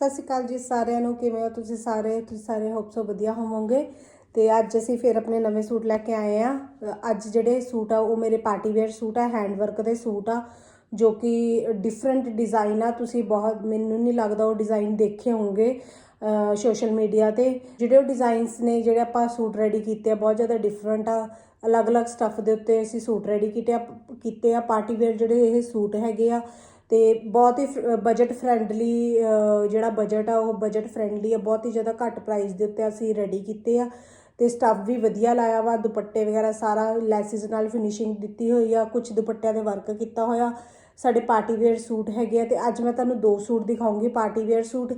ਸਤਿ ਸ਼੍ਰੀ ਅਕਾਲ ਜੀ ਸਾਰਿਆਂ ਨੂੰ, ਕਿਵੇਂ ਹੋ ਤੁਸੀਂ ਸਾਰੇ? ਤੁਸੀਂ ਸਾਰੇ ਹੋਪ ਸੋ ਵਧੀਆ ਹੋਵੋਗੇ। ਤੇ ਅੱਜ ਅਸੀਂ ਫਿਰ ਆਪਣੇ ਨਵੇਂ ਸੂਟ ਲੈ ਕੇ ਆਏ ਆ ਅੱਜ ਜਿਹੜੇ ਸੂਟ ਆ, ਉਹ ਮੇਰੇ ਪਾਰਟੀ ਵੇਅਰ ਸੂਟ ਆ ਹੈਂਡ ਵਰਕ ਦੇ ਸੂਟ ਆ, ਜੋ ਕਿ ਡਿਫਰੈਂਟ ਡਿਜ਼ਾਈਨ ਆ। ਤੁਸੀਂ ਬਹੁਤ, ਮੈਨੂੰ ਨਹੀਂ ਲੱਗਦਾ ਉਹ ਡਿਜ਼ਾਈਨ ਦੇਖੇ ਹੋਵੋਗੇ ਸੋਸ਼ਲ ਮੀਡੀਆ ਤੇ। ਜਿਹੜੇ ਉਹ ਡਿਜ਼ਾਈਨਸ ਨੇ, ਜਿਹੜੇ ਆਪਾਂ ਸੂਟ ਰੈਡੀ ਕੀਤੇ ਆ, ਬਹੁਤ ਜ਼ਿਆਦਾ ਡਿਫਰੈਂਟ ਆ। ਅਲੱਗ-ਅਲੱਗ ਸਟੱਫ ਦੇ ਉੱਤੇ ਅਸੀਂ ਸੂਟ ਰੈਡੀ ਕੀਤੇ ਆ ਕੀਤੇ ਆ। ਪਾਰਟੀ ਵੇਅਰ ਜਿਹੜੇ ਇਹ ਸੂਟ ਹੈਗੇ ਆ ਤੇ ਬਹੁਤ ਹੀ ਬਜਟ ਫ੍ਰੈਂਡਲੀ ਜਿਹੜਾ ਬਜਟ ਆ, ਉਹ ਬਜਟ ਫ੍ਰੈਂਡਲੀ ਆ, ਬਹੁਤ ਹੀ ਜ਼ਿਆਦਾ ਘੱਟ ਪ੍ਰਾਈਸ ਦੇ ਉੱਤੇ ਅਸੀਂ ਰੈਡੀ ਕੀਤੇ ਆ ਤੇ ਸਟੱਫ ਵੀ ਵਧੀਆ ਲਾਇਆ ਵਾ, ਦੁਪੱਟੇ ਵਗੈਰਾ ਸਾਰਾ ਲੈਸਿਸ ਨਾਲ ਫਿਨਿਸ਼ਿੰਗ ਦਿੱਤੀ ਹੋਈ ਆ ਕੁਝ ਦੁਪੱਟਿਆਂ ਦੇ ਵਰਕ ਕੀਤਾ ਹੋਇਆ। ਸਾਡੇ ਪਾਰਟੀ ਵੇਅਰ ਸੂਟ ਹੈਗੇ ਆ ਤੇ ਅੱਜ ਮੈਂ ਤੁਹਾਨੂੰ ਦੋ ਸੂਟ ਦਿਖਾਉਂਗੀ ਪਾਰਟੀ ਵੇਅਰ ਸੂਟ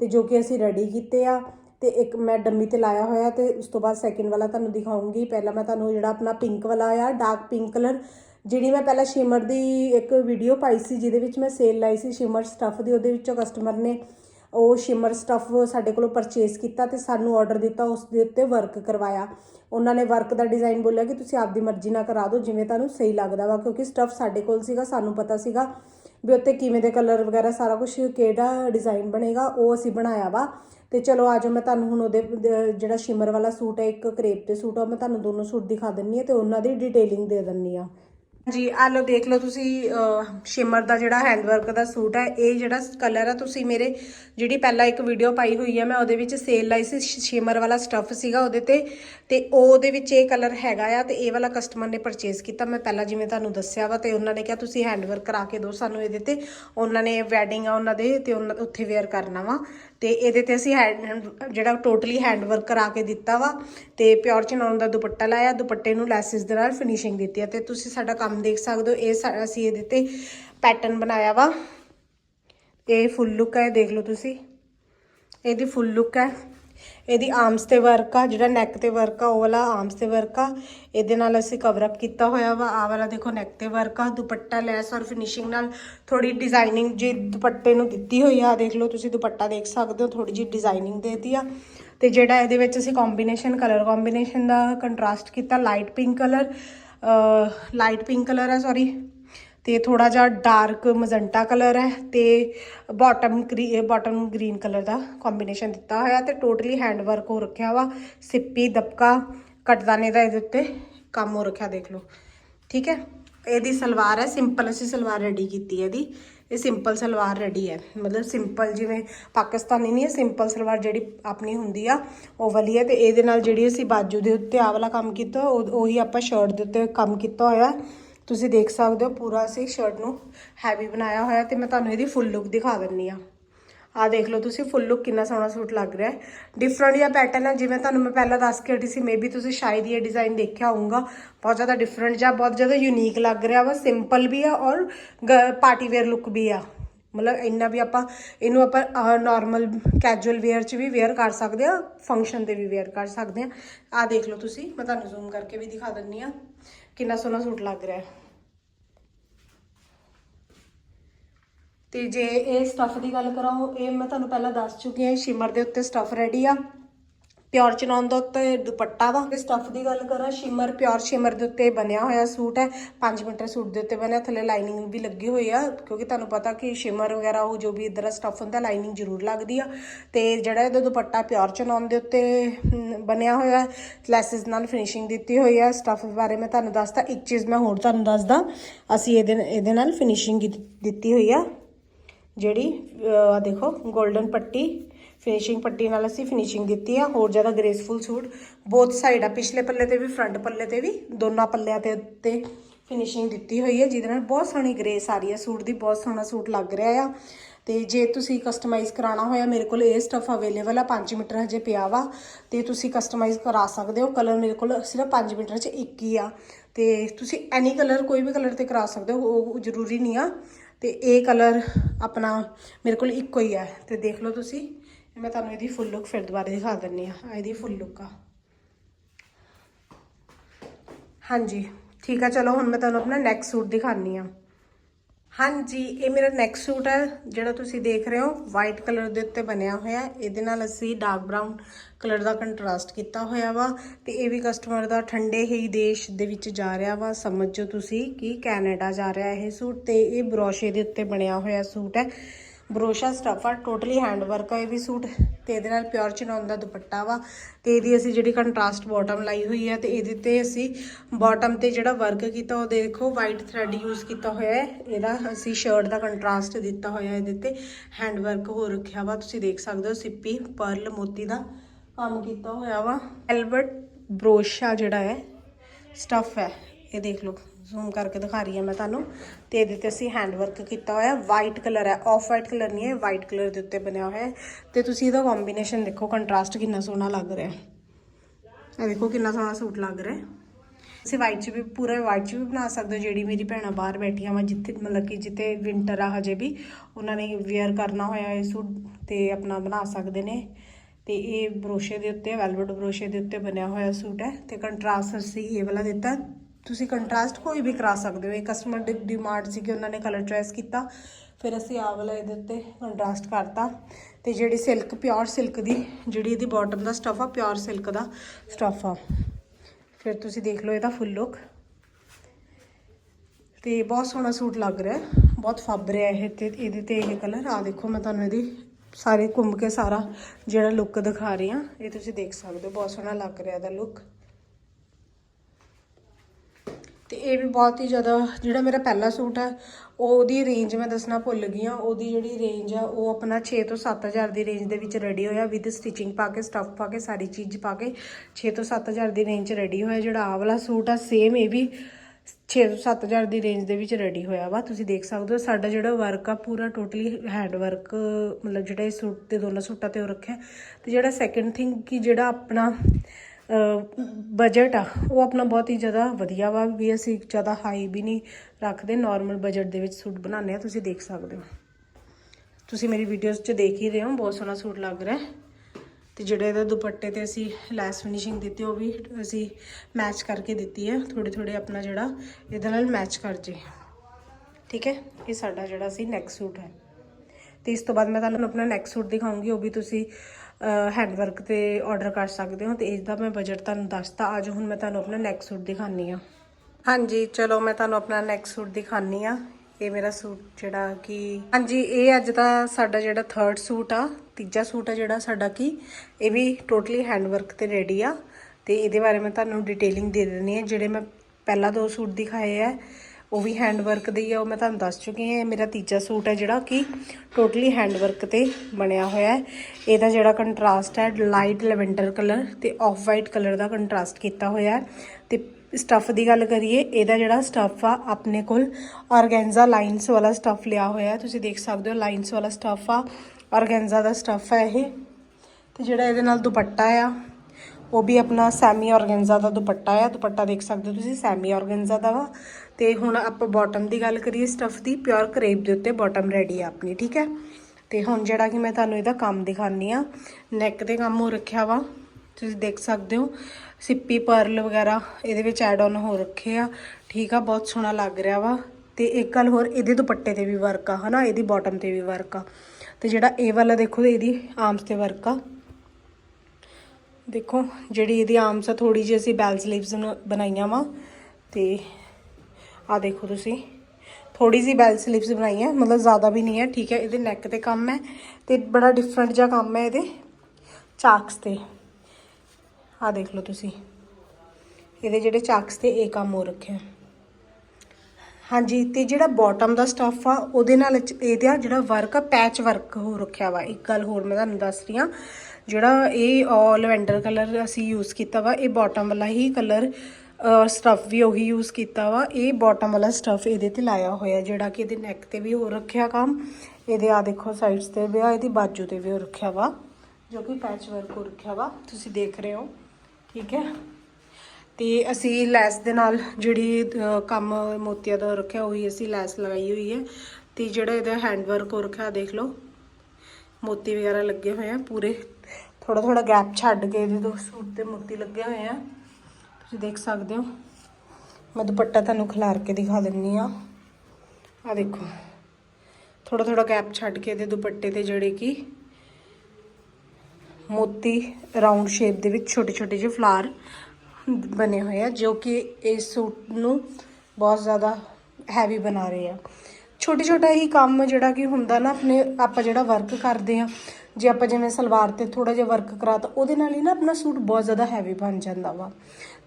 ਤੇ ਜੋ ਕਿ ਅਸੀਂ ਰੈਡੀ ਕੀਤੇ ਆ ਤੇ ਇੱਕ ਮੈਂ ਡੰਮੀ ਤੇ ਲਾਇਆ ਹੋਇਆ ਤੇ ਉਸ ਤੋਂ ਬਾਅਦ ਸੈਕਿੰਡ ਵਾਲਾ ਤੁਹਾਨੂੰ ਦਿਖਾਉਂਗੀ। ਪਹਿਲਾਂ ਮੈਂ ਤੁਹਾਨੂੰ ਜਿਹੜਾ ਆਪਣਾ ਪਿੰਕ ਵਾਲਾ ਆ ਡਾਰਕ ਪਿੰਕ ਕਲਰ ਜਿਹੜੀ ਮੈਂ ਪਹਿਲਾਂ ਸ਼ਿਮਰ ਦੀ ਇੱਕ ਵੀਡੀਓ ਪਾਈ ਸੀ, ਜਿਹਦੇ ਵਿੱਚ ਮੈਂ ਸੇਲ ਲਾਈ ਸੀ ਸ਼ਿਮਰ ਸਟੱਫ ਦੀ, ਉਹਦੇ ਵਿੱਚੋਂ ਕਸਟਮਰ ਨੇ ਉਹ ਸ਼ਿਮਰ ਸਟੱਫ ਸਾਡੇ ਕੋਲੋਂ ਪਰਚੇਸ ਕੀਤਾ ਤੇ ਸਾਨੂੰ ਆਰਡਰ ਦਿੱਤਾ, ਉਸ ਦੇ ਉੱਤੇ ਵਰਕ ਕਰਵਾਇਆ। ਉਹਨਾਂ ਨੇ ਵਰਕ ਦਾ ਡਿਜ਼ਾਈਨ ਬੋਲਿਆ ਕਿ ਤੁਸੀਂ ਆਪਦੀ ਮਰਜ਼ੀ ਨਾਲ ਕਰਾ ਦਿਓ, ਜਿਵੇਂ ਤੁਹਾਨੂੰ ਸਹੀ ਲੱਗਦਾ ਵਾ, ਕਿਉਂਕਿ ਸਟੱਫ ਸਾਡੇ ਕੋਲ ਸੀਗਾ, ਸਾਨੂੰ ਪਤਾ ਸੀਗਾ ਵੀ ਉੱਤੇ ਕਿਵੇਂ ਦੇ ਕਲਰ ਵਗੈਰਾ ਸਾਰਾ ਕੁਝ ਕਿਹੜਾ ਡਿਜ਼ਾਈਨ ਬਣੇਗਾ, ਉਹ ਅਸੀਂ ਬਣਾਇਆ ਵਾ। ਤੇ ਚਲੋ ਆਜੋ ਮੈਂ ਤੁਹਾਨੂੰ ਹੁਣ ਉਹਦੇ, ਜਿਹੜਾ ਸ਼ਿਮਰ ਵਾਲਾ ਸੂਟ ਹੈ, ਇੱਕ ਕਰੇਪ ਤੇ ਸੂਟ ਆ ਉਹ ਮੈਂ ਤੁਹਾਨੂੰ ਦੋਨੋਂ ਸੂਟ ਦਿਖਾ ਦਿੰਨੀ ਆ ਤੇ ਉਹਨਾਂ ਦੀ ਡਿਟੇਲਿੰਗ ਦੇ ਦਿੰਨੀ ਆ। ਜੀ ਆ ਲੋ ਦੇਖ ਲਓ ਤੁਸੀਂ ਸ਼ਿਮਰ ਦਾ ਜਿਹੜਾ ਹੈਂਡ ਵਰਕ ਦਾ ਸੂਟ ਹੈ, ਇਹ ਜਿਹੜਾ ਕਲਰ ਆ, ਤੁਸੀਂ ਮੇਰੇ ਜਿਹੜੀ ਪਹਿਲਾਂ ਇੱਕ ਵੀਡੀਓ ਪਾਈ ਹੋਈ ਹੈ ਮੈਂ ਉਹਦੇ ਵਿੱਚ ਸੇਲ ਲਾਈ ਸੀ ਸ਼ਿਮਰ ਵਾਲਾ ਸਟੱਫ ਸੀਗਾ ਉਹਦੇ ਤੇ ਤੇ ਉਹਦੇ ਵਿੱਚ ਇਹ ਕਲਰ ਹੈਗਾ ਆ, ਤੇ ਇਹ ਵਾਲਾ ਕਸਟਮਰ ਨੇ ਪਰਚੇਸ ਕੀਤਾ। ਮੈਂ ਪਹਿਲਾਂ ਜਿਵੇਂ ਤੁਹਾਨੂੰ ਦੱਸਿਆ ਵਾ, ਤੇ ਉਹਨਾਂ ਨੇ ਕਿਹਾ, ਤੁਸੀਂ ਹੈਂਡ ਵਰਕ ਕਰਾ ਕੇ ਦਿਓ ਸਾਨੂੰ ਇਹਦੇ ਤੇ। ਉਹਨਾਂ ਨੇ ਵੈਡਿੰਗ ਆ ਉਹਨਾਂ ਦੇ, ਤੇ ਉਹਨਾਂ, ਉੱਥੇ ਵੇਅਰ ਕਰਨਾ ਵਾ। ਤੇ ਇਹਦੇ ਤੇ ਅਸੀਂ ਹੈਂਡ ਜਿਹੜਾ ਟੋਟਲੀ ਹੈਂਡ ਵਰਕ ਕਰਾ ਕੇ ਦਿੱਤਾ ਵਾ, ਤੇ ਪਿਓਰ ਚਨਾਉਣ ਦਾ ਦੁਪੱਟਾ ਲਾਇਆ, ਦੁਪੱਟੇ ਨੂੰ ਲੈਸਿਸ ਦੇ ਨਾਲ ਫਿਨਿਸ਼ਿੰਗ ਦਿੱਤੀ ਹੈ ਤੇ ਤੁਸੀਂ ਸਾਡਾ ਕੰਮ ਦੇਖ ਸਕਦੇ ਹੋ, ਇਹ ਸਾ- ਅਸੀਂ ਇਹਦੇ ਤੇ ਪੈਟਰਨ ਬਣਾਇਆ ਵਾ। ਇਹ ਫੁੱਲ ਲੁੱਕ ਹੈ, ਦੇਖ ਲਓ ਤੁਸੀਂ। ਇਹਦੀ ਫੁੱਲ ਲੁੱਕ ਹੈ। ਇਹਦੀ ਆਰਮਸ ਤੇ ਵਰਕ ਆ, ਜਿਹੜਾ ਨੈਕ ਤੇ ਵਰਕ ਆ, ਉਹ ਵਾਲਾ ਆਰਮਸ ਤੇ ਵਰਕ ਆ। ਇਹਦੇ ਨਾਲ ਅਸੀਂ ਕਵਰ ਅਪ ਕੀਤਾ ਹੋਇਆ ਵਾ। ਆ ਵਾਲਾ ਦੇਖੋ ਨੈਕ ਤੇ ਵਰਕ ਆ। ਦੁਪੱਟਾ ਲੈਸ ਔਰ ਫਿਨਿਸ਼ਿੰਗ ਨਾਲ ਥੋੜੀ ਡਿਜ਼ਾਈਨਿੰਗ ਜੀ ਦੁਪੱਟੇ ਨੂੰ ਦਿੱਤੀ ਹੋਈ ਆ। ਦੇਖ ਲਓ ਤੁਸੀਂ, ਦੁਪੱਟਾ ਦੇਖ ਸਕਦੇ ਹੋ ਥੋੜੀ ਜੀ ਡਿਜ਼ਾਈਨਿੰਗ ਦੇਤੀ ਆ। ਤੇ ਜਿਹੜਾ ਇਹਦੇ ਵਿੱਚ ਅਸੀਂ ਕੰਬੀਨੇਸ਼ਨ ਕਲਰ ਕੰਬੀਨੇਸ਼ਨ ਦਾ ਕੰਟਰਾਸਟ ਕੀਤਾ light pink colour light pink colour ਹੈ ਸੌਰੀ ਤੇ ਥੋੜਾ ਜਿਹਾ ਡਾਰਕ ਮਜੰਟਾ ਕਲਰ ਹੈ ਤੇ ਬਾਟਮ ਬਾਟਮ ਗ੍ਰੀਨ ਕਲਰ ਦਾ ਕੰਬੀਨੇਸ਼ਨ ਦਿੱਤਾ ਹੋਇਆ ਤੇ ਟੋਟਲੀ ਹੈਂਡ ਵਰਕ ਹੋ ਰੱਖਿਆ ਵਾ। ਸਿੱਪੀ, ਦਬਕਾ, ਕਟਦਾਨੇ ਦਾ ਇਹਦੇ ਉੱਤੇ ਕੰਮ ਹੋ ਰੱਖਿਆ, ਦੇਖ ਲਓ। ਠੀਕ ਹੈ? ਇਹਦੀ ਸਲਵਾਰ ਹੈ ਸਿੰਪਲ ਅਸੀਂ ਸਲਵਾਰ ਰੈਡੀ ਕੀਤੀ ਹੈ ਇਹਦੀ। ਇਹ ਸਿੰਪਲ ਸਲਵਾਰ ਰੈਡੀ ਹੈ। ਮਤਲਬ ਸਿੰਪਲ ਜਿਵੇਂ ਪਾਕਿਸਤਾਨੀ ਨਹੀਂ ਹੈ ਸਿੰਪਲ ਸਲਵਾਰ ਜਿਹੜੀ ਆਪਣੀ ਹੁੰਦੀ ਆ, ਉਹ ਵਾਲੀ ਹੈ ਤੇ ਇਹਦੇ ਨਾਲ ਜਿਹੜੀ ਅਸੀਂ ਬਾਜੂ ਦੇ ਉੱਤੇ ਆ ਵਾਲਾ ਕੰਮ ਕੀਤਾ, ਉਹ- ਉਹੀ ਆਪਾਂ ਸ਼ਰਟ ਦੇ ਉੱਤੇ ਕੰਮ ਕੀਤਾ ਹੋਇਆ ਤੁਸੀਂ ਦੇਖ ਸਕਦੇ ਹੋ, ਪੂਰਾ ਅਸੀਂ ਸ਼ਰਟ ਨੂੰ ਹੈਵੀ ਬਣਾਇਆ ਹੋਇਆ ਤੇ ਮੈਂ ਤੁਹਾਨੂੰ ਇਹਦੀ ਫੁੱਲ ਲੁੱਕ ਦਿਖਾ ਦਿੰਨੀ ਆ। ਆ ਦੇਖ ਲਓ ਤੁਸੀਂ ਫੁੱਲ ਲੁੱਕ ਕਿੰਨਾ ਸੋਹਣਾ ਸੂਟ ਲੱਗ ਰਿਹਾ ਹੈ। ਡਿਫਰੈਂਟ ਜਿਹਾ ਪੈਟਰਨ ਹੈ ਜਿਵੇਂ ਤੁਹਾਨੂੰ ਮੈਂ ਪਹਿਲਾਂ ਦੱਸ ਕੇ ਹਟੀ ਸੀ ਮੇਬੀ ਤੁਸੀਂ ਸ਼ਾਇਦ ਇਹ ਡਿਜ਼ਾਈਨ ਦੇਖਿਆ ਹੋਊਗਾ। ਬਹੁਤ ਜ਼ਿਆਦਾ ਡਿਫਰੈਂਟ ਜਿਹਾ, ਬਹੁਤ ਜ਼ਿਆਦਾ ਯੂਨੀਕ ਲੱਗ ਰਿਹਾ ਵਾ ਸਿੰਪਲ ਵੀ ਆ ਔਰ ਪਾਰਟੀ ਵੇਅਰ ਲੁੱਕ ਵੀ ਆ। ਮਤਲਬ ਇੰਨਾ ਵੀ ਆਪਾਂ, ਇਹਨੂੰ ਆਪਾਂ ਨਾਰਮਲ ਕੈਜੂਅਲ ਵੇਅਰ 'ਚ ਵੀ ਵੇਅਰ ਕਰ ਸਕਦੇ ਆ ਫੰਕਸ਼ਨ ਤੇ ਵੀ ਵੇਅਰ ਕਰ ਸਕਦੇ ਆ। ਆ ਦੇਖ ਲਓ ਤੁਸੀਂ, ਮੈਂ ਤੁਹਾਨੂੰ ਜ਼ੂਮ ਕਰਕੇ ਵੀ ਦਿਖਾ ਦਿੰਨੀ ਆ, ਕਿੰਨਾ ਸੋਹਣਾ ਸੂਟ ਲੱਗ ਰਿਹਾ ਹੈ। ਤੇ ਜੇ ਇਹ ਸਟੱਫ ਦੀ ਗੱਲ ਕਰਾਂ ਇਹ ਮੈਂ ਤੁਹਾਨੂੰ ਪਹਿਲਾਂ ਦੱਸ ਚੁੱਕੀ ਹਾਂ ਸ਼ਿਮਰ ਦੇ ਉੱਤੇ ਸਟੱਫ ਰੈਡੀ ਆ। ਪਿਓਰ ਚਨੌਨ ਦਾ ਉੱਤੇ ਦੁਪੱਟਾ ਵਾ। ਤੇ ਸਟੱਫ ਦੀ ਗੱਲ ਕਰਾਂ ਸ਼ਿਮਰ ਪਿਓਰ ਸ਼ਿਮਰ ਦੇ ਉੱਤੇ ਬਣਿਆ ਹੋਇਆ ਸੂਟ ਹੈ। 5 ਮੀਟਰ ਸੂਟ ਦੇ ਉੱਤੇ ਬਣਿਆ, ਥੱਲੇ ਲਾਈਨਿੰਗ ਵੀ ਲੱਗੀ ਹੋਈ ਆ, ਕਿਉਂਕਿ ਤੁਹਾਨੂੰ ਪਤਾ ਕਿ ਸ਼ਿਮਰ ਵਗੈਰਾ, ਉਹ ਜੋ ਵੀ ਇਧਰ ਦਾ ਸਟੱਫ ਹੁੰਦਾ ਲਾਈਨਿੰਗ ਜ਼ਰੂਰ ਲੱਗਦੀ ਆ। ਤੇ ਜਿਹੜਾ ਇਹਦਾ ਦੁਪੱਟਾ ਪਿਓਰ ਚਨੌਨ ਦੇ ਉੱਤੇ ਬਣਿਆ ਹੋਇਆ, ਲੈਸਿਸ ਨਾਲ ਫਿਨਿਸ਼ਿੰਗ ਦਿੱਤੀ ਹੋਈ ਆ। ਸਟੱਫ ਬਾਰੇ ਮੈਂ ਤੁਹਾਨੂੰ ਦੱਸਦਾ, ਇੱਕ ਚੀਜ਼ ਮੈਂ ਹੋਰ ਤੁਹਾਨੂੰ ਦੱਸਦਾ, ਅਸੀਂ ਇਹਦੇ ਇਹਦੇ ਨਾਲ ਫਿਨਿਸ਼ਿੰਗ ਦਿੱਤੀ ਹੋਈ ਆ। ਜਿਹੜੀ ਆ ਦੇਖੋ 골ਡਨ ਪੱਟੀ ਫਿਨਿਸ਼ਿੰਗ ਪੱਟੀ ਨਾਲ ਅਸੀਂ ਫਿਨਿਸ਼ਿੰਗ ਦਿੱਤੀ ਆ। ਹੋਰ ਜ਼ਿਆਦਾ ਗ੍ਰੇਸਫੁਲ ਸੂਟ। ਬੋਥ ਸਾਈਡ ਆ, ਪਿਛਲੇ ਪੱਲੇ ਤੇ ਵੀ ਫਰੰਟ ਪੱਲੇ ਤੇ ਵੀ, ਦੋਨਾਂ ਪੱਲਿਆਂ ਤੇ ਉੱਤੇ ਫਿਨਿਸ਼ਿੰਗ ਦਿੱਤੀ ਹੋਈ ਹੈ ਜਿਹਦੇ ਨਾਲ ਬਹੁਤ ਸੋਹਣੀ ਗ੍ਰੇਸ ਆ ਰਹੀ ਹੈ ਸੂਟ ਦੀ, ਬਹੁਤ ਸੋਹਣਾ ਸੂਟ ਲੱਗ ਰਿਹਾ ਆ। ਤੇ ਜੇ ਤੁਸੀਂ ਕਸਟਮਾਈਜ਼ ਕਰਾਉਣਾ ਹੋਇਆ, ਮੇਰੇ ਕੋਲ ਇਹ ਸਟਫ ਅਵੇਲੇਬਲ ਆ 5 ਮੀਟਰ ਹਜੇ ਪਿਆ ਵਾ। ਤੇ ਤੁਸੀਂ ਕਸਟਮਾਈਜ਼ ਕਰਾ ਸਕਦੇ ਹੋ। ਕਲਰ ਮੇਰੇ ਕੋਲ ਸਿਰਫ 5 ਮੀਟਰ 'ਚ ਇੱਕ ਹੀ ਆ। ਤੇ ਤੁਸੀਂ ਐਨੀ ਕਲਰ ਕੋਈ ਵੀ ਕਲਰ ਤੇ ਕਰਾ ਸਕਦੇ ਹੋ, ਉਹ ਜ਼ਰੂਰੀ ਨਹੀਂ ਆ। ਤੇ ਇਹ ਕਲਰ ਆਪਣਾ ਮੇਰੇ ਕੋਲ ਇੱਕੋ ਹੀ ਹੈ ਤੇ ਦੇਖ ਲਓ ਤੁਸੀਂ, ਮੈਂ ਤੁਹਾਨੂੰ ਇਹਦੀ ਫੁੱਲ ਲੁੱਕ ਫਿਰ ਦੁਬਾਰਾ ਦਿਖਾ ਦਿੰਨੀ ਆ ਇਹਦੀ ਫੁੱਲ ਲੁੱਕ ਆ। ਹਾਂਜੀ, ਠੀਕ ਆ, ਚਲੋ ਹੁਣ ਮੈਂ ਤੁਹਾਨੂੰ ਆਪਣਾ ਨੈਕਸਟ ਸੂਟ ਦਿਖਾਨੀ ਆ ਹਾਂਜੀ, ਇਹ ਮੇਰਾ ਨੈਕਸਟ ਸੂਟ ਹੈ, ਜਿਹੜਾ ਤੁਸੀਂ ਦੇਖ ਰਹੇ ਹੋ ਵਾਈਟ ਕਲਰ ਦੇ ਉੱਤੇ ਬਣਿਆ ਹੋਇਆ ਇਹਦੇ ਨਾਲ ਅਸੀਂ ਡਾਰਕ ਬਰਾਊਨ ਕਲਰ ਦਾ ਕੰਟਰਾਸਟ ਕੀਤਾ ਹੋਇਆ ਵਾ ਤੇ ਇਹ ਵੀ ਕਸਟਮਰ ਦਾ ਠੰਡੇ ਹੀ ਦੇਸ਼ ਦੇ ਵਿੱਚ ਜਾ ਰਿਹਾ ਵਾ। ਸਮਝੋ ਤੁਸੀਂ ਕਿ ਕੈਨੇਡਾ ਜਾ ਰਿਹਾ ਇਹ ਸੂਟ ਤੇ ਇਹ ਬਰੋਸ਼ੇ ਦੇ ਉੱਤੇ ਬਣਿਆ ਹੋਇਆ ਸੂਟ ਹੈ। ਬਰੋਸ਼ਾ ਸਟਫ ਆ ਟੋਟਲੀ ਹੈਂਡ ਵਰਕ ਆ, ਇਹ ਵੀ ਸੂਟ ਤੇ ਇਹਦੇ ਨਾਲ ਪਿਓਰ ਚਨੌਨ ਦਾ ਦੁਪੱਟਾ ਵਾ ਤੇ ਇਹਦੀ ਅਸੀਂ ਜਿਹੜੀ ਕੰਟਰਾਸਟ ਬਾਟਮ ਲਾਈ ਹੋਈ ਆ ਤੇ ਇਹਦੇ ਤੇ ਅਸੀਂ ਬਾਟਮ ਤੇ ਜਿਹੜਾ ਵਰਕ ਕੀਤਾ ਉਹ ਦੇਖੋ ਵਾਈਟ ਥ੍ਰੈਡ ਯੂਜ਼ ਕੀਤਾ ਹੋਇਆ ਹੈ। ਇਹਦਾ ਅਸੀਂ ਸ਼ਰਟ ਦਾ ਕੰਟਰਾਸਟ ਦਿੱਤਾ ਹੋਇਆ ਇਹਦੇ ਤੇ। ਹੈਂਡ ਵਰਕ ਹੋ ਰੱਖਿਆ ਵਾ, ਤੁਸੀਂ ਦੇਖ ਸਕਦੇ ਹੋ ਸਿੱਪੀ ਪਰਲ ਮੋਤੀ ਦਾ ਕੰਮ ਕੀਤਾ ਹੋਇਆ ਵਾ। ਐਲਬਰਟ ਬਰੋਸ਼ਾ ਜਿਹੜਾ ਹੈ ਸਟਫ ਹੈ, ਇਹ ਦੇਖ ਲਓ। ਜ਼ੂਮ ਕਰਕੇ ਦਿਖਾ ਰਹੀ ਹਾਂ ਮੈਂ ਤੁਹਾਨੂੰ ਤੇ ਇਹਦੇ ਤੇ ਅਸੀਂ ਹੈਂਡ ਵਰਕ ਕੀਤਾ ਹੋਇਆ ਵਾਈਟ ਕਲਰ ਹੈ ਆਫ ਵਾਈਟ ਕਲਰ ਨਹੀਂ ਹੈ ਵਾਈਟ ਕਲਰ ਦੇ ਉੱਤੇ ਬਣਿਆ ਹੋਇਆ ਹੈ ਤੇ ਤੁਸੀਂ ਇਹਦਾ ਕੰਬੀਨੇਸ਼ਨ ਦੇਖੋ ਕੰਟਰਾਸਟ ਕਿੰਨਾ ਸੋਹਣਾ ਲੱਗ ਰਿਹਾ ਹੈ। ਇਹ ਦੇਖੋ ਕਿੰਨਾ ਸੋਹਣਾ ਸੂਟ ਲੱਗ ਰਿਹਾ ਹੈ। ਤੁਸੀਂ ਵਾਈਟ 'ਚ ਵੀ, ਪੂਰਾ ਵਾਈਟ 'ਚ ਵੀ ਬਣਾ ਸਕਦੇ ਹੋ, ਜਿਹੜੀ ਮੇਰੀ ਭੈਣਾਂ ਬਾਹਰ ਬੈਠੀਆਂ ਵਾ, ਜਿੱਥੇ ਮਤਲਬ ਕਿ ਜਿੱਥੇ ਵਿੰਟਰ ਆ ਹਜੇ ਵੀ, ਉਹਨਾਂ ਨੇ ਵੇਅਰ ਕਰਨਾ ਹੋਇਆ ਇਹ ਸੂਟ ਤੇ ਆਪਣਾ ਬਣਾ ਸਕਦੇ ਨੇ। ਤੇ ਇਹ ਬਰੋਸ਼ੇ ਦੇ ਉੱਤੇ ਵੈਲਵਟ ਬਰੋਸ਼ੇ ਦੇ ਉੱਤੇ ਬਣਿਆ ਹੋਇਆ ਸੂਟ ਹੈ ਤੇ ਕੰਟਰਾਸਟ ਅਸੀਂ ਇਹ ਵਾਲਾ ਦਿੱਤਾ। ਤੁਸੀਂ ਕੰਟਰਾਸਟ ਕੋਈ ਵੀ ਕਰਾ ਸਕਦੇ ਹੋ। ਇਹ ਕਸਟਮਰ ਦੀ ਡਿਮਾਂਡ ਸੀ ਕਿ ਉਹਨਾਂ ਨੇ ਕਲਰ ਚੋਇਸ ਕੀਤਾ। ਫਿਰ ਅਸੀਂ ਆ ਵਾਲਾ ਇਹਦੇ ਉੱਤੇ ਕੰਟਰਾਸਟ ਕਰਤਾ। ਤੇ ਜਿਹੜੀ ਸਿਲਕ ਪਿਓਰ ਸਿਲਕ ਦੀ, ਜਿਹੜੀ ਇਹਦੀ ਬਾਟਮ ਦਾ ਸਟਫ ਆ ਪਿਓਰ ਸਿਲਕ ਦਾ ਸਟਫ ਆ। ਫਿਰ ਤੁਸੀਂ ਦੇਖ ਲਓ ਇਹਦਾ ਫੁੱਲ ਲੁੱਕ ਤੇ ਬਹੁਤ ਸੋਹਣਾ ਸੂਟ ਲੱਗ ਰਿਹਾ ਬਹੁਤ ਫੱਬ ਰਿਹਾ ਇਹ ਤੇ ਇਹਦੇ ਤੇ ਇਹ ਕਲਰ ਆ ਦੇਖੋ ਮੈਂ ਤੁਹਾਨੂੰ ਇਹਦੀ ਸਾਰੇ ਘੁੰਮ ਕੇ ਸਾਰਾ ਜਿਹੜਾ ਲੁੱਕ ਦਿਖਾ ਰਹੀ ਆ ਇਹ ਤੁਸੀਂ ਦੇਖ ਸਕਦੇ ਹੋ। ਬਹੁਤ ਸੋਹਣਾ ਲੱਗ ਰਿਹਾ ਇਹਦਾ ਲੁੱਕ ਤੇ ਇਹ ਵੀ ਬਹੁਤ ਹੀ ਜ਼ਿਆਦਾ, ਜਿਹੜਾ ਮੇਰਾ ਪਹਿਲਾ ਸੂਟ ਹੈ ਉਹਦੀ ਰੇਂਜ ਮੈਂ ਦੱਸਣਾ ਭੁੱਲ ਗਈ ਆ ਉਹਦੀ ਜਿਹੜੀ ਰੇਂਜ ਆ, ਉਹ ਆਪਣਾ 6 ਤੋਂ 7000 ਦੀ ਰੇਂਜ ਦੇ ਵਿੱਚ ਰੈਡੀ ਹੋਇਆ ਵਿਦ ਸਟਿਚਿੰਗ ਪਾ ਕੇ ਸਟਫ ਪਾ ਕੇ, ਸਾਰੀ ਚੀਜ਼ ਪਾ ਕੇ 6 ਤੋਂ 7000 ਦੀ ਰੇਂਜ 'ਚ ਰੈਡੀ ਹੋਇਆ, ਜਿਹੜਾ ਆਹ ਵਾਲਾ ਸੂਟ ਆ ਸੇਮ ਇਹ ਵੀ 6 ਤੋਂ 7000 ਦੀ ਰੇਂਜ ਦੇ ਵਿੱਚ ਰੈਡੀ ਹੋਇਆ ਵਾ, ਤੁਸੀਂ ਦੇਖ ਸਕਦੇ ਹੋ, ਸਾਡਾ ਜਿਹੜਾ ਵਰਕ ਆ, ਪੂਰਾ ਟੋਟਲੀ ਹੈਂਡ ਵਰਕ ਮਤਲਬ ਜਿਹੜਾ ਇਹ ਸੂਟ ਤੇ ਦੋਨਾਂ ਸੂਟਾਂ ਤੇ ਉਹ ਰੱਖਿਆ, ਤੇ ਜਿਹੜਾ ਸੈਕੰਡ ਥਿੰਗ ਕਿ ਜਿਹੜਾ ਆਪਣਾ ਬਜਟ ਆ, ਉਹ ਆਪਣਾ ਬਹੁਤ ਹੀ ਜ਼ਿਆਦਾ ਵਧੀਆ ਵਾ ਵੀ ਅਸੀਂ ਜ਼ਿਆਦਾ ਹਾਈ ਵੀ ਨਹੀਂ ਰੱਖਦੇ ਨਾਰਮਲ ਬਜਟ ਦੇ ਵਿੱਚ ਸੂਟ ਬਣਾਉਂਦੇ ਆ ਤੁਸੀਂ ਦੇਖ ਸਕਦੇ ਹੋ। ਤੁਸੀਂ ਮੇਰੀ ਵੀਡੀਓਜ਼ 'ਚ ਦੇਖ ਹੀ ਰਹੇ ਹੋ, ਬਹੁਤ ਸੋਹਣਾ ਸੂਟ ਲੱਗ ਰਿਹਾ ਹੈ। ਤੇ ਜਿਹੜੇ ਇਹਦੇ ਦੁਪੱਟੇ ਤੇ ਅਸੀਂ ਲੈਸ ਫਿਨਿਸ਼ਿੰਗ ਦਿੱਤੀ, ਉਹ ਵੀ ਅਸੀਂ ਮੈਚ ਕਰਕੇ ਦਿੱਤੀ ਹੈ। ਥੋੜੇ ਥੋੜੇ ਆਪਣਾ ਜਿਹੜਾ ਇਹਦੇ ਨਾਲ ਮੈਚ ਕਰ ਜੇ। ਠੀਕ ਹੈ? ਇਹ ਸਾਡਾ ਜਿਹੜਾ ਸੀ ਨੈਕਸਟ ਸੂਟ ਹੈ। ਤੇ ਇਸ ਤੋਂ ਬਾਅਦ ਮੈਂ ਤੁਹਾਨੂੰ ਆਪਣਾ ਨੈਕਸਟ ਸੂਟ ਦਿਖਾਉਂਗੀ, ਉਹ ਵੀ ਤੁਸੀਂ ਹੈਂਡ ਵਰਕ ਤੇ ਆਰਡਰ ਕਰ ਸਕਦੇ ਹੋ, ਤੇ ਇਸ ਦਾ ਮੈਂ ਬਜਟ ਤੁਹਾਨੂੰ ਦੱਸਤਾ। ਅੱਜ ਹੁਣ ਮੈਂ ਤੁਹਾਨੂੰ ਆਪਣਾ ਨੈਕਸਟ ਸੂਟ ਦਿਖਾਨੀ ਆ। ਹਾਂਜੀ, ਚਲੋ ਮੈਂ ਤੁਹਾਨੂੰ ਆਪਣਾ ਨੈਕਸਟ ਸੂਟ ਦਿਖਾਨੀ ਆ। ਇਹ ਮੇਰਾ ਸੂਟ ਜਿਹੜਾ ਕਿ, ਹਾਂਜੀ, ਇਹ ਅੱਜ ਦਾ ਸਾਡਾ ਜਿਹੜਾ ਥਰਡ ਸੂਟ ਆ, ਤੀਜਾ ਸੂਟ ਆ ਜਿਹੜਾ ਸਾਡਾ ਕਿ, ਇਹ ਵੀ ਟੋਟਲੀ ਹੈਂਡ ਵਰਕ ਤੇ ਰੈਡੀ ਆ। ਤੇ ਇਹਦੇ ਬਾਰੇ ਮੈਂ ਤੁਹਾਨੂੰ ਡਿਟੇਲਿੰਗ ਦੇ ਦਿੰਦੀ ਆ, ਜਿਹੜੇ ਮੈਂ ਪਹਿਲਾਂ ਦੋ ਸੂਟ ਦਿਖਾਏ ਆ। ਉਹ ਵੀ ਹੈਂਡ ਵਰਕ ਦੇ ਹੀ ਆ, ਉਹ ਮੈਂ ਤੁਹਾਨੂੰ ਦੱਸ ਚੁੱਕੀ ਹਾਂ, ਇਹ ਮੇਰਾ ਤੀਜਾ ਸੂਟ ਹੈ ਜਿਹੜਾ ਕਿ ਟੋਟਲੀ ਹੈਂਡ ਵਰਕ ਤੇ ਬਣਿਆ ਹੋਇਆ ਹੈ। ਇਹਦਾ ਜਿਹੜਾ ਕੰਟਰਾਸਟ ਹੈ ਲਾਈਟ ਲੈਵੈਂਡਰ ਕਲਰ ਤੇ ਆਫ ਵਾਈਟ ਕਲਰ ਦਾ ਕੰਟਰਾਸਟ ਕੀਤਾ ਹੋਇਆ ਹੈ। ਤੇ ਸਟੱਫ ਦੀ ਗੱਲ ਕਰੀਏ, ਇਹਦਾ ਜਿਹੜਾ ਸਟੱਫ ਆ, ਆਪਣੇ ਕੋਲ ਆਰਗੈਂਜ਼ਾ ਲਾਈਨਸ ਵਾਲਾ ਸਟੱਫ ਲਿਆ ਹੋਇਆ ਹੈ। ਤੁਸੀਂ ਦੇਖ ਸਕਦੇ ਹੋ ਲਾਈਨਸ ਵਾਲਾ ਸਟੱਫ ਆ ਆਰਗੈਂਜ਼ਾ ਦਾ ਸਟੱਫ ਹੈ ਇਹ। ਤੇ ਜਿਹੜਾ ਇਹਦੇ ਨਾਲ ਦੁਪੱਟਾ ਆ, ਉਹ ਵੀ ਆਪਣਾ ਸੈਮੀ ਆਰਗੈਂਜ਼ਾ ਦਾ ਦੁਪੱਟਾ ਆ। ਦੁਪੱਟਾ ਦੇਖ ਸਕਦੇ ਹੋ ਤੁਸੀਂ ਸੈਮੀ ਆਰਗੈਂਜ਼ਾ ਦਾ ਵਾ। ਤੇ ਹੁਣ ਆਪਾਂ ਬਾਟਮ ਦੀ ਗੱਲ ਕਰੀਏ ਸਟਫ ਦੀ ਪਿਓਰ ਕਰੇਪ ਦੇ ਉੱਤੇ ਬਾਟਮ ਰੈਡੀ ਆ ਆਪਣੀ, ਠੀਕ ਹੈ? ਤੇ ਹੁਣ ਜਿਹੜਾ ਕਿ ਮੈਂ ਤੁਹਾਨੂੰ ਇਹਦਾ ਕੰਮ ਦਿਖਾਨੀ ਆ ਨੈਕ ਤੇ ਕੰਮ ਹੋ ਰੱਖਿਆ ਵਾ, ਤੁਸੀਂ ਦੇਖ ਸਕਦੇ ਹੋ, ਸਿੱਪੀ ਪਰਲ ਵਗੈਰਾ ਇਹਦੇ ਵਿੱਚ ਐਡ ਆਨ ਹੋ ਰੱਖੇ ਆ, ਠੀਕ ਆ, ਬਹੁਤ ਸੋਹਣਾ ਲੱਗ ਰਿਹਾ ਵਾ, ਤੇ ਇੱਕ ਗੱਲ ਹੋਰ, ਇਹਦੇ ਦੁਪੱਟੇ ਤੇ ਵੀ ਵਰਕ ਆ, ਹਨਾ, ਇਹਦੀ ਬਾਟਮ ਤੇ ਵੀ ਵਰਕ ਆ, ਤੇ ਜਿਹੜਾ ਇਹ ਵਾਲਾ ਦੇਖੋ ਇਹਦੀ ਆਰਮਸ ਤੇ ਵਰਕ ਆ। ਦੇਖੋ, ਜਿਹੜੀ ਇਹਦੀ ਆਰਮਸ ਆ ਥੋੜੀ ਜਿਹੀ ਅਸੀਂ ਬੈਲ ਸਲੀਵਸ ਬਣਾਈਆਂ ਵਾ, ਤੇ ਆ ਦੇਖੋ ਤੁਸੀਂ। ਥੋੜੀ ਜਿਹੀ ਬੈਲ ਸਲੀਵਸ ਬਣਾਈ ਹੈ, ਮਤਲਬ ਜ਼ਿਆਦਾ ਵੀ ਨਹੀਂ ਹੈ, ਠੀਕ ਹੈ, ਇਹਦੇ ਨੈਕ ਤੇ ਕੰਮ ਹੈ ਤੇ ਬੜਾ ਡਿਫਰੈਂਟ ਜਿਹਾ ਕੰਮ ਹੈ ਇਹਦੇ ਚਾਕਸ ਤੇ। ਆ ਦੇਖ ਲਓ ਤੁਸੀਂ। ਇਹਦੇ ਜਿਹੜੇ ਚਾਕਸ ਤੇ ਇਹ ਕੰਮ ਹੋ ਰੱਖਿਆ। ਹਾਂਜੀ, ਤੇ ਜਿਹੜਾ ਬਾਟਮ ਦਾ ਸਟਫ ਆ, ਉਹਦੇ ਨਾਲ ਚ- ਇਹਦਾ ਜਿਹੜਾ ਵਰਕ ਆ ਪੈਚ ਵਰਕ ਹੋ ਰੱਖਿਆ ਵਾ। ਇੱਕ ਗੱਲ ਹੋਰ ਮੈਂ ਤੁਹਾਨੂੰ ਦੱਸ ਰਹੀ ਆ ਜਿਹੜਾ ਇਹ ਲੈਵੈਂਡਰ ਕਲਰ ਅਸੀਂ ਯੂਜ਼ ਕੀਤਾ ਵਾ, ਇਹ ਬਾਟਮ ਵਾਲਾ ਹੀ ਕਲਰ ਸਟਫ ਵੀ ਉਹੀ ਯੂਜ਼ ਕੀਤਾ ਵਾ। ਇਹ ਬਾਟਮ ਵਾਲਾ ਸਟਫ ਇਹਦੇ ਤੇ ਲਾਇਆ ਹੋਇਆ ਜਿਹੜਾ ਕਿ ਇਹਦੇ ਨੈਕ ਤੇ ਵੀ ਹੋ ਰੱਖਿਆ ਕੰਮ। ਇਹਦੇ ਆ ਦੇਖੋ ਸਾਈਡਸ ਤੇ ਵੀ ਆ ਇਹਦੀ ਬਾਜੂ ਤੇ ਵੀ ਹੋ ਰੱਖਿਆ ਵਾ, ਜੋ ਕਿ ਪੈਚ ਵਰਕ ਹੋ ਰੱਖਿਆ ਵਾ। ਤੁਸੀਂ ਦੇਖ ਰਹੇ ਹੋ, ਠੀਕ ਹੈ? ਤੇ ਅਸੀਂ ਲੈਸ ਦੇ ਨਾਲ ਜਿਹੜੀ ਕੰਮ ਮੋਤੀਆਂ ਦਾ ਰੱਖਿਆ, ਉਹੀ ਅਸੀਂ ਲੈਸ ਲਗਾਈ ਹੋਈ ਹੈ। ਤੇ ਜਿਹੜਾ ਇਹਦਾ ਹੈਂਡ ਵਰਕ ਹੋ ਰੱਖਿਆ ਦੇਖ ਲਓ। ਮੋਤੀ ਵਗੈਰਾ ਲੱਗੇ ਹੋਏ ਆ ਪੂਰੇ। ਥੋੜਾ ਥੋੜਾ ਗੈਪ ਛੱਡ ਕੇ ਇਹਦੇ ਤੋਂ ਸੂਟ ਤੇ ਮੋਤੀ ਲੱਗੇ ਹੋਏ ਆ। ਤੁਸੀਂ ਦੇਖ ਸਕਦੇ ਹੋ। ਮੈਂ ਦੁਪੱਟਾ ਤੁਹਾਨੂੰ ਖਿਲਾਰ ਕੇ ਦਿਖਾ ਦਿੰਨੀ ਆ। ਆ ਦੇਖੋ ਥੋੜਾ ਥੋੜਾ ਗੈਪ ਛੱਡ ਕੇ ਇਹਦੇ ਦੁਪੱਟੇ ਤੇ ਜਿਹੜੇ ਕਿ ਮੋਤੀ ਰਾਉਂਡ ਸ਼ੇਪ ਦੇ ਵਿੱਚ ਛੋਟੇ ਛੋਟੇ ਜਿਹੇ ਫਲਾਰ ਬਣੇ ਹੋਏ ਆ, ਜੋ ਕਿ ਇਸ ਸੂਟ ਨੂੰ ਬਹੁਤ ਜ਼ਿਆਦਾ ਹੈਵੀ ਬਣਾ ਰਹੇ ਆ। ਛੋਟੇ ਛੋਟਾ ਹੀ ਕੰਮ ਜਿਹੜਾ ਕਿ ਹੁੰਦਾ ਨਾ, ਆਪਣੇ ਆਪਾਂ ਜਿਹੜਾ ਵਰਕ ਕਰਦੇ ਆ, ਜੇ ਆਪਾਂ ਜਿਵੇਂ ਸਲਵਾਰ ਤੇ ਥੋੜਾ ਜਿਹਾ ਵਰਕ ਕਰਾ ਕਰਾਤਾ ਉਹਦੇ ਨਾਲ ਹੀ ਨਾ ਆਪਣਾ ਸੂਟ ਬਹੁਤ ਜ਼ਿਆਦਾ ਹੈਵੀ ਬਣ ਜਾਂਦਾ ਵਾ।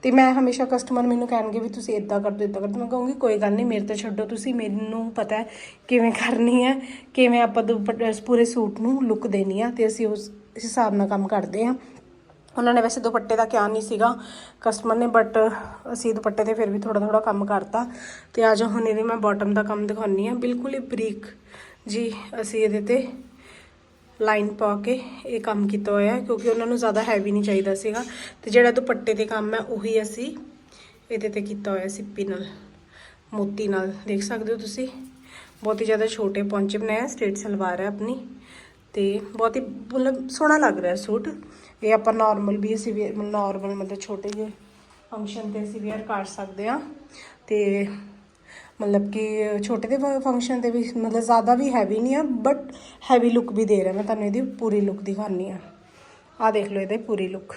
ਤੇ ਮੈਂ ਹਮੇਸ਼ਾ ਕਸਟਮਰ ਮੈਨੂੰ ਕਹਿਣਗੇ ਵੀ ਤੁਸੀਂ ਇਦਾਂ ਕਰ ਦਿਓ ਇਦਾਂ ਕਰ ਦਿਓ। ਮੈਂ ਕਹੂੰਗੀ, ਕੋਈ ਗੱਲ ਨਹੀਂ, ਮੇਰੇ ਤੇ ਛੱਡੋ ਤੁਸੀਂ, ਮੈਨੂੰ ਪਤਾ ਹੈ ਕਿਵੇਂ ਕਰਨੀ ਹੈ, ਕਿਵੇਂ ਆਪਾਂ ਦੁਪੱਟੇ ਪੂਰੇ ਸੂਟ ਨੂੰ ਲੁੱਕ ਦੇਣੀ ਆ ਤੇ ਅਸੀਂ ਉਸ ਹਿਸਾਬ ਨਾਲ ਕੰਮ ਕਰਦੇ ਆ ਉਹਨਾਂ ਨੇ ਵੈਸੇ ਦੁਪੱਟੇ ਦਾ ਕਿਹਾ ਨਹੀਂ ਸੀਗਾ ਕਸਟਮਰ ਨੇ ਬਟ ਅਸੀਂ ਦੁਪੱਟੇ ਤੇ ਫਿਰ ਵੀ ਥੋੜਾ ਥੋੜਾ ਕੰਮ ਕਰਤਾ। ਤੇ ਆ ਜਾ ਹੁਣ ਇਹਦੇ ਮੈਂ ਬਾਟਮ ਦਾ ਕੰਮ ਦਿਖਾਉਣੀ ਆ ਬਿਲਕੁਲ ਹੀ ਬਰੀਕ ਜੀ ਅਸੀਂ ਇਹਦੇ ਤੇ ਲਾਈਨ ਪਾ ਕੇ ਇਹ ਕੰਮ ਕੀਤਾ ਹੋਇਆ ਹੈ, ਕਿਉਂਕਿ ਉਹਨਾਂ ਨੂੰ ਜ਼ਿਆਦਾ ਹੈਵੀ ਨਹੀਂ ਚਾਹੀਦਾ ਸੀਗਾ। ਤੇ ਜਿਹੜਾ ਦੁਪੱਟੇ ਤੇ ਕੰਮ ਹੈ, ਉਹੀ ਅਸੀਂ ਇਹਦੇ ਤੇ ਕੀਤਾ ਹੋਇਆ ਸਿੱਪੀ ਨਾਲ, ਮੋਤੀ ਨਾਲ। ਦੇਖ ਸਕਦੇ ਹੋ ਤੁਸੀਂ, ਬਹੁਤ ਹੀ ਜ਼ਿਆਦਾ ਛੋਟੇ ਪੌਂਚੇ ਬਣਾਏ ਸਟੇਟ ਸਲਵਾਰ ਹੈ ਆਪਣੀ। ਤੇ ਬਹੁਤ ਹੀ ਮਤਲਬ ਸੋਹਣਾ ਲੱਗ ਰਿਹਾ ਸੂਟ। ਇਹ ਆਪਾਂ ਨਾਰਮਲ ਵੀ ਅਸੀਂ ਨਾਰਮਲ ਮਤਲਬ ਛੋਟੇ ਜਿਹੇ ਫੰਕਸ਼ਨ ਤੇ ਅਸੀਂ ਵੇਅਰ ਕਰ ਸਕਦੇ ਆ ਤੇ ਮਤਲਬ ਕਿ ਛੋਟੇ ਦੇ ਫੰਕਸ਼ਨ ਦੇ ਵੀ ਮਤਲਬ ਜ਼ਿਆਦਾ ਵੀ ਹੈਵੀ ਨਹੀਂ ਆ ਬਟ ਹੈਵੀ ਲੁੱਕ ਵੀ ਦੇ ਰਿਹਾ। ਮੈਂ ਤੁਹਾਨੂੰ ਇਹਦੀ ਪੂਰੀ ਲੁੱਕ ਦਿਖਾਣੀ ਆ ਆ ਦੇਖ ਲਓ ਇਹਦੇ ਪੂਰੀ ਲੁੱਕ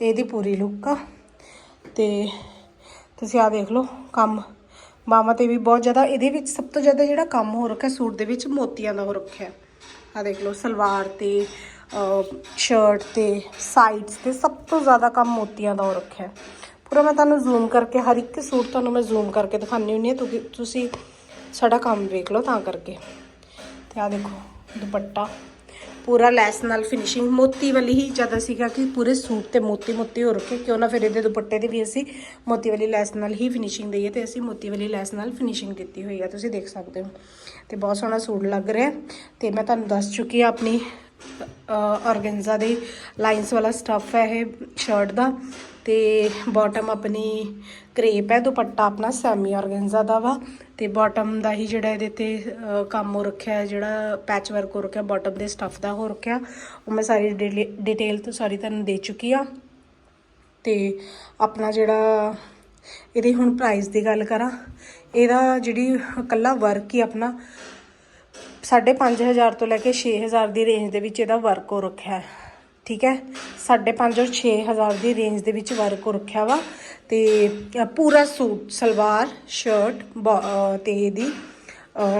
ਇਹਦੀ ਪੂਰੀ ਲੁੱਕ ਆ। ਤੇ ਤੁਸੀਂ ਆ ਦੇਖ ਲਓ ਕੰਮ। ਬਾਹਾਂ ਤੇ ਵੀ ਬਹੁਤ ਜ਼ਿਆਦਾ, ਇਹਦੇ ਵਿੱਚ ਸਭ ਤੋਂ ਜ਼ਿਆਦਾ ਜਿਹੜਾ ਕੰਮ ਹੋ ਰੱਖਿਆ, ਸੂਟ ਦੇ ਵਿੱਚ ਮੋਤੀਆਂ ਦਾ ਹੋ ਰੱਖਿਆ। ਆ ਦੇਖ ਲਓ ਸਲਵਾਰ ਤੇ ਸ਼ਰਟ ਤੇ ਸਾਈਡਸ ਤੇ ਸਭ ਤੋਂ ਜ਼ਿਆਦਾ ਕੰਮ ਮੋਤੀਆਂ ਦਾ ਹੋ ਰੱਖਿਆ। ਪੂਰਾ ਮੈਂ ਤੁਹਾਨੂੰ ਜ਼ੂਮ ਕਰਕੇ, ਹਰ ਇੱਕ ਸੂਟ ਤੁਹਾਨੂੰ ਮੈਂ ਜ਼ੂਮ ਕਰਕੇ ਦਿਖਾਉਂਦੀ ਹੁੰਦੀ ਹਾਂ, ਕਿਉਂਕਿ ਤੁਸੀਂ ਸਾਡਾ ਕੰਮ ਵੇਖ ਲਓ ਤਾਂ ਕਰਕੇ। ਤੇ ਆ ਦੇਖੋ, ਦੁਪੱਟਾ। ਪੂਰਾ ਲੈਸ ਨਾਲ ਫਿਨਿਸ਼ਿੰਗ ਮੋਤੀ ਵਾਲੀ ਹੀ ਜ਼ਿਆਦਾ ਸੀਗਾ ਕਿ ਪੂਰੇ ਸੂਟ ਤੇ ਮੋਤੀ ਮੋਤੀ ਹੋ ਰੱਖੇ ਕਿਉਂ ਨਾ ਫਿਰ ਇਹਦੇ ਦੁਪੱਟੇ ਤੇ ਵੀ ਅਸੀਂ ਮੋਤੀ ਵਾਲੀ ਲੈਸ ਨਾਲ ਹੀ ਫਿਨਿਸ਼ਿੰਗ ਦਈਏ ਤੇ ਅਸੀਂ ਮੋਤੀ ਵਾਲੀ ਲੈਸ ਨਾਲ ਫਿਨਿਸ਼ਿੰਗ ਦਿੱਤੀ ਹੋਈ ਆ, ਤੁਸੀਂ ਦੇਖ ਸਕਦੇ ਹੋ। ਤੇ ਬਹੁਤ ਸੋਹਣਾ ਸੂਟ ਲੱਗ ਰਿਹਾ ਤੇ ਮੈਂ ਤੁਹਾਨੂੰ ਦੱਸ ਚੁੱਕੀ ਆ ਆਪਣੀ ਆਰਗੈਂਜ਼ਾ ਦੇ ਲਾਈਨਸ ਵਾਲਾ ਸਟੱਫ ਹੈ ਇਹ ਸ਼ਰਟ ਦਾ। ਤੇ ਬਾਟਮ ਆਪਣੀ ਕਰੇਪ ਹੈ, ਦੁਪੱਟਾ ਆਪਣਾ ਸੈਮੀ ਆਰਗੈਂਜ਼ਾ ਦਾ ਵਾ ਤੇ ਬਾਟਮ ਦਾ ਹੀ ਜਿਹੜਾ ਇਹਦੇ ਤੇ ਕੰਮ ਹੋ ਰੱਖਿਆ ਜਿਹੜਾ ਪੈਚ ਵਰਕ ਹੋ ਰੱਖਿਆ ਬਾਟਮ ਦੇ ਸਟਫ ਦਾ ਹੋ ਰੱਖਿਆ, ਉਹ ਮੈਂ ਸਾਰੀ ਡਿਟੇਲ ਤੋਂ ਸਾਰੀ ਤੁਹਾਨੂੰ ਦੇ ਚੁੱਕੀ ਆ ਤੇ ਆਪਣਾ ਜਿਹੜਾ ਇਹਦੀ ਹੁਣ ਪ੍ਰਾਈਸ ਦੀ ਗੱਲ ਕਰਾਂ, ਇਹਦਾ ਜਿਹੜੀ ਇਕੱਲਾ ਵਰਕ ਹੀ ਆਪਣਾ 5500 ਤੋਂ ਲੈ ਕੇ 6000 ਦੀ ਰੇਂਜ ਦੇ ਵਿੱਚ ਇਹਦਾ ਵਰਕ ਹੋ ਰੱਖਿਆ ਹੈ। ਠੀਕ ਹੈ? 5.5 ਔਰ 6000 ਦੀ ਰੇਂਜ ਦੇ ਵਿੱਚ ਵਰਕ ਹੋ ਰੱਖਿਆ ਵਾ। ਤੇ ਪੂਰਾ ਸੂਟ, ਸਲਵਾਰ ਸ਼ਰਟ ਤੇ ਇਹਦੀ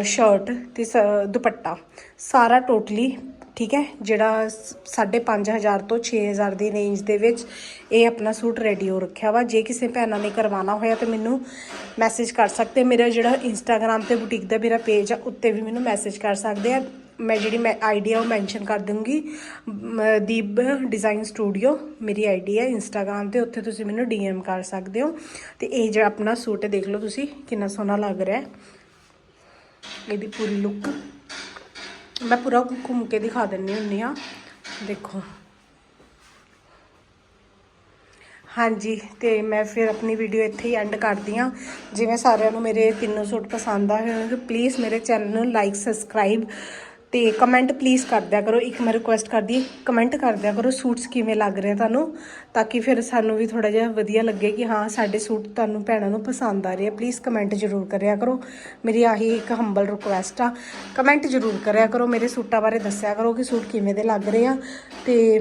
ਸ਼ਰਟ ਤੇ ਸ- ਦੁਪੱਟਾ। ਸਾਰਾ ਟੋਟਲੀ ਠੀਕ ਹੈ? ਜਿਹੜਾ 5500 ਤੋਂ 6000 ਦੀ ਰੇਂਜ ਦੇ ਵਿੱਚ ਇਹ ਆਪਣਾ ਸੂਟ ਰੈਡੀ ਹੋ ਰੱਖਿਆ ਵਾ। ਜੇ ਕਿਸੇ ਭੈਣਾਂ ਨੇ ਕਰਵਾਉਣਾ ਹੋਇਆ ਤੇ ਮੈਨੂੰ ਮੈਸੇਜ ਕਰ ਸਕਦੇ ਮੇਰਾ ਜਿਹੜਾ ਇੰਸਟਾਗ੍ਰam ਤੇ ਬੁਟੀਕ ਦਾ ਮੇਰਾ ਪੇਜ ਆ, ਉੱਤੇ ਵੀ ਮੈਨੂੰ ਮੈਸੇਜ ਕਰ ਸਕਦੇ ਆ। ਮੈਂ ਜਿਹੜੀ ਮੈਂ ਆਈਡੀ ਆ ਉਹ ਮੈਂਸ਼ਨ ਕਰ ਦੂੰਗੀ ਦੀਪ ਡਿਜ਼ਾਈਨ ਸਟੂਡੀਓ ਮੇਰੀ ਆਈਡੀ ਹੈ ਇੰਸਟਾਗ੍ਰam ਤੇ, ਉੱਥੇ ਤੁਸੀਂ ਮੈਨੂੰ ਡੀਐਮ ਕਰ ਸਕਦੇ ਹੋ। ਤੇ ਇਹ ਜਿਹੜਾ ਆਪਣਾ ਸੂਟ ਹੈ, ਦੇਖ ਲਓ ਤੁਸੀਂ, ਕਿੰਨਾ ਸੋਹਣਾ ਲੱਗ ਰਿਹਾ ਹੈ। ਇਹਦੀ ਪੂਰੀ ਲੁੱਕ ਮੈਂ ਪੂਰਾ ਘੁੰਮ ਕੇ ਦਿਖਾ ਦਿੰਨੀ ਹੁੰਨੀ ਆ। ਦੇਖੋ। ਹਾਂਜੀ, ਤੇ ਮੈਂ ਫਿਰ ਆਪਣੀ ਵੀਡੀਓ ਇੱਥੇ ਹੀ ਐਂਡ ਕਰਦੀ ਆ ਜਿਵੇਂ ਸਾਰਿਆਂ ਨੂੰ ਮੇਰੇ ਤਿੰਨੋਂ ਸੂਟ ਪਸੰਦ ਆਏ ਹੋਣਗੇ ਪਲੀਜ਼ ਮੇਰੇ ਚੈਨਲ ਨੂੰ ਲਾਈਕ ਸਬਸਕ੍ਰਾਈਬ ਤੇ ਕਮੈਂਟ ਪਲੀਜ਼ ਕਰ ਦਿਆ ਕਰੋ। ਇੱਕ ਮੈਂ ਰਿਕੁਐਸਟ ਕਰਦੀ ਕਮੈਂਟ ਕਰ ਦਿਆ ਕਰੋ ਸੂਟਸ ਕਿਵੇਂ ਲੱਗ ਰਹੇ ਤੁਹਾਨੂੰ, ਤਾਂ ਕਿ ਫਿਰ ਸਾਨੂੰ ਵੀ ਥੋੜਾ ਜਿਹਾ ਵਧੀਆ ਲੱਗੇ ਕਿ ਹਾਂ, ਸਾਡੇ ਸੂਟ ਤੁਹਾਨੂੰ ਭੈਣਾਂ ਨੂੰ ਪਸੰਦ ਆ ਰਹੇ ਆ। ਪਲੀਜ਼ ਕਮੈਂਟ ਜ਼ਰੂਰ ਕਰਿਆ ਕਰੋ। ਮੇਰੀ ਆਹੀ ਇੱਕ ਹੰਬਲ ਰਿਕੁਐਸਟ ਆ। ਕਮੈਂਟ ਜ਼ਰੂਰ ਕਰਿਆ ਕਰੋ ਮੇਰੇ ਸੂਟਾਂ ਬਾਰੇ, ਦੱਸਿਆ ਕਰੋ ਕਿ ਸੂਟ ਕਿਵੇਂ ਦੇ ਲੱਗ ਰਹੇ ਆ। ਤੇ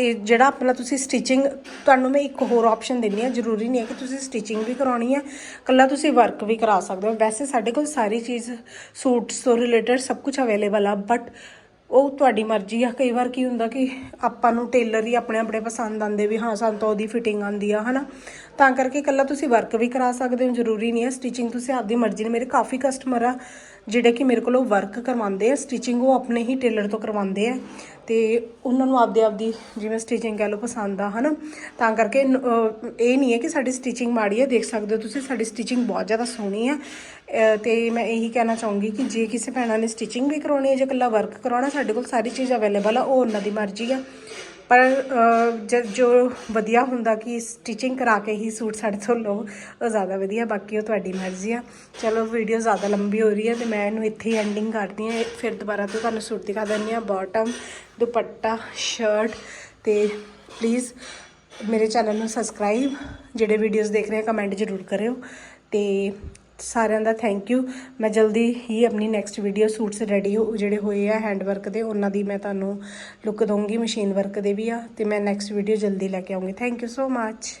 ਤੇ ਜਿਹੜਾ ਆਪਣਾ ਤੁਸੀਂ ਸਟਿਚਿੰਗ ਤੁਹਾਨੂੰ ਮੈਂ ਇੱਕ ਹੋਰ ਆਪਸ਼ਨ ਦਿੰਨੀ ਆ ਜ਼ਰੂਰੀ ਨਹੀਂ ਹੈ ਕਿ ਤੁਸੀਂ ਸਟਿਚਿੰਗ ਵੀ ਕਰਾਉਣੀ ਹੈ ਕੱਲਾ ਤੁਸੀਂ ਵਰਕ ਵੀ ਕਰਾ ਸਕਦੇ ਹੋ। ਵੈਸੇ ਸਾਡੇ ਕੋਲ ਸਾਰੀ ਚੀਜ਼ ਸੂਟਸ ਤੋਂ ਰਿਲੇਟਡ ਸਭ ਕੁਝ ਅਵੇਲੇਬਲ ਆ ਬਟ ਉਹ ਤੁਹਾਡੀ ਮਰਜ਼ੀ ਆ। ਕਈ ਵਾਰ ਕੀ ਹੁੰਦਾ ਕਿ ਆਪਾਂ ਨੂੰ ਟੇਲਰ ਹੀ ਆਪਣੇ ਆਪਣੇ ਪਸੰਦ ਆਉਂਦੇ ਵੀ ਹਾਂ, ਸਾਨੂੰ ਤਾਂ ਉਹਦੀ ਫਿਟਿੰਗ ਆਉਂਦੀ ਆ, ਹਨਾ? ਤਾਂ ਕਰਕੇ ਕੱਲਾ ਤੁਸੀਂ ਵਰਕ ਵੀ ਕਰਾ ਸਕਦੇ ਹੋ, ਜ਼ਰੂਰੀ ਨਹੀਂ ਹੈ। ਸਟਿਚਿੰਗ ਤੁਸੀਂ ਆਪਦੀ ਮਰਜ਼ੀ ਨਾਲ, ਮੇਰੇ ਕਾਫੀ ਕਸਟਮਰ ਆ ਜਿਹੜੇ ਕਿ ਮੇਰੇ ਕੋਲੋਂ ਵਰਕ ਕਰਵਾਉਂਦੇ ਆ ਸਟਿਚਿੰਗ ਉਹ ਆਪਣੇ ਹੀ ਟੇਲਰ ਤੋਂ ਕਰਵਾਉਂਦੇ ਆ। ਤੇ ਉਹਨਾਂ ਨੂੰ ਆਪਦੇ ਆਪਦੀ ਜਿਵੇਂ ਸਟਿਚਿੰਗ ਕਹਿ ਲਓ ਪਸੰਦ ਆ, ਹਨਾ? ਤਾਂ ਕਰਕੇ ਇਹ ਨਹੀਂ ਹੈ ਕਿ ਸਾਡੀ ਸਟਿਚਿੰਗ ਮਾੜੀ ਹੈ ਦੇਖ ਸਕਦੇ ਹੋ ਤੁਸੀਂ, ਸਾਡੀ ਸਟਿਚਿੰਗ ਬਹੁਤ ਜ਼ਿਆਦਾ ਸੋਹਣੀ ਹੈ ਅਹ, ਤੇ ਮੈਂ ਇਹੀ ਕਹਿਣਾ ਚਾਹੂੰਗੀ ਕਿ ਜੇ ਕਿਸੇ ਭੈਣਾਂ ਨੇ ਸਟਿਚਿੰਗ ਵੀ ਕਰਾਉਣੀ ਹੈ ਜਾਂ ਇਕੱਲਾ ਵਰਕ ਕਰਾਉਣਾ, ਸਾਡੇ ਕੋਲ ਸਾਰੀ ਚੀਜ਼ ਅਵੇਲੇਬਲ ਆ, ਉਹ ਉਹਨਾਂ ਦੀ ਮਰਜ਼ੀ ਆ। ਪਰ ਅਹ, ਜ- ਜੋ ਵਧੀਆ ਹੁੰਦਾ ਕਿ ਸਟਿਚਿੰਗ ਕਰਾ ਕੇ ਹੀ ਸੂਟ ਸਾਡੇ ਤੋਂ ਲਓ ਉਹ ਜ਼ਿਆਦਾ ਵਧੀਆ ਬਾਕੀ ਉਹ ਤੁਹਾਡੀ ਮਰਜ਼ੀ ਆ। ਚਲੋ ਵੀਡੀਓ ਜ਼ਿਆਦਾ ਲੰਬੀ ਹੋ ਰਹੀ ਹੈ ਤੇ ਮੈਂ ਇਹਨੂੰ ਇੱਥੇ ਹੀ ਐਂਡਿੰਗ ਕਰਦੀ ਹਾਂ। ਫਿਰ ਦੁਬਾਰਾ ਤੋਂ ਤੁਹਾਨੂੰ ਸੂਟ ਦਿਖਾ ਦਿੰਦੀ ਹਾਂ। ਬਾਟਮ ਦੁਪੱਟਾ ਸ਼ਰਟ ਤੇ ਪਲੀਜ਼ ਮੇਰੇ ਚੈਨਲ ਨੂੰ ਸਬਸਕ੍ਰਾਈਬ ਜਿਹੜੇ ਵੀਡੀਓਜ਼ ਦੇਖ ਰਹੇ ਆ ਕਮੈਂਟ ਜ਼ਰੂਰ ਕਰਿਓ। ਤੇ ਸਾਰਿਆਂ ਦਾ ਥੈਂਕ ਯੂ ਮੈਂ ਜਲਦੀ ਹੀ ਆਪਣੀ ਨੈਕਸਟ ਵੀਡੀਓ ਸੂਟਸ ਰੈਡੀ ਹੋ ਜਿਹੜੇ ਹੋਏ ਆ ਹੈਂਡ ਵਰਕ ਦੇ, ਉਹਨਾਂ ਦੀ ਮੈਂ ਤੁਹਾਨੂੰ ਲੁੱਕ ਦਊਂਗੀ ਮਸ਼ੀਨ ਵਰਕ ਦੇ ਵੀ ਆ, ਤੇ ਮੈਂ ਨੈਕਸਟ ਵੀਡੀਓ ਜਲਦੀ ਲੈ ਕੇ ਆਉਂਗੀ. Thank you so much